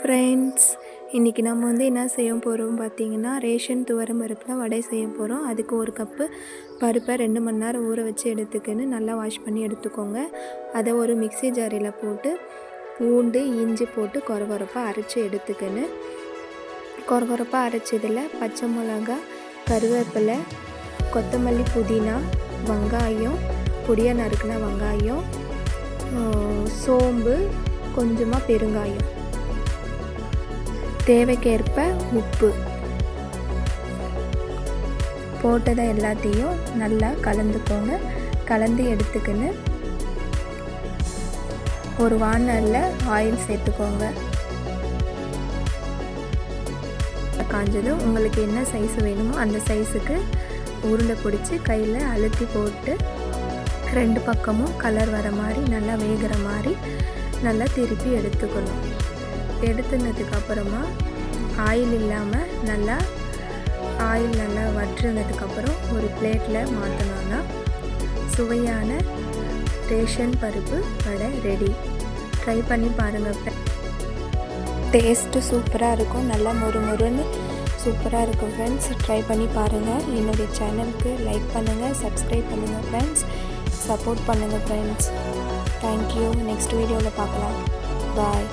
Friends இன்றைக்கி நம்ம வந்து என்ன செய்ய போகிறோம் பார்த்தீங்கன்னா ரேஷன் துவரம் பருப்பில் வடை செய்ய போகிறோம் அதுக்கு ஒரு கப்பு பருப்பை ரெண்டு மணி நேரம் ஊற வச்சு எடுத்துக்கின்னு நல்லா வாஷ் பண்ணி எடுத்துக்கோங்க. அதை ஒரு மிக்ஸி ஜாரியில் போட்டு பூண்டு இஞ்சி போட்டு கொரகொரப்பாக அரைச்சி எடுத்துக்கின்னு கொரகொரப்பாக அரைச்சதில் பச்சை மிளகா கருவேப்பிலை கொத்தமல்லி புதினா வெங்காயம் பொடியாக நறுக்கின வெங்காயம் சோம்பு கொஞ்சமாக பெருங்காயம். தேவைக்கேற்ப உப்பு போட்டதை எல்லாத்தையும் நல்லா கலந்துக்கோங்க. கலந்து எடுத்துக்கின்னு ஒரு வானல்ல ஆயில் சேர்த்துக்கோங்க. காஞ்சதும் உங்களுக்கு என்ன சைஸ் வேணுமோ அந்த சைஸுக்கு உருண்டை பிடிச்சி கையில் அழுத்தி போட்டு ரெண்டு பக்கமும் கலர் வர மாதிரி நல்லா வேகிற மாதிரி நல்லா திருப்பி எடுத்துக்கணும். எடுத்துனதுக்கு அப்புறமா ஆயில் இல்லாமல் நல்லா ஆயில் நல்லா வற்றுனதுக்கப்புறம் ஒரு பிளேட்டில் மாற்றினோன்னா சுவையான ரேஷன் பருப்பு வடை ரெடி ட்ரை பண்ணி பாருங்கள் டேஸ்ட்டு சூப்பராக இருக்கும். நல்லா மொறு மொறுன்னு சூப்பராக இருக்கும் ஃப்ரெண்ட்ஸ் ட்ரை பண்ணி பாருங்கள் என்னுடைய சேனலுக்கு லைக் பண்ணுங்கள் சப்ஸ்கிரைப் பண்ணுங்கள் ஃப்ரெண்ட்ஸ் சப்போர்ட் பண்ணுங்கள் ஃப்ரெண்ட்ஸ் தேங்க்யூ நெக்ஸ்ட் வீடியோவில் பார்க்கலாம். பாய்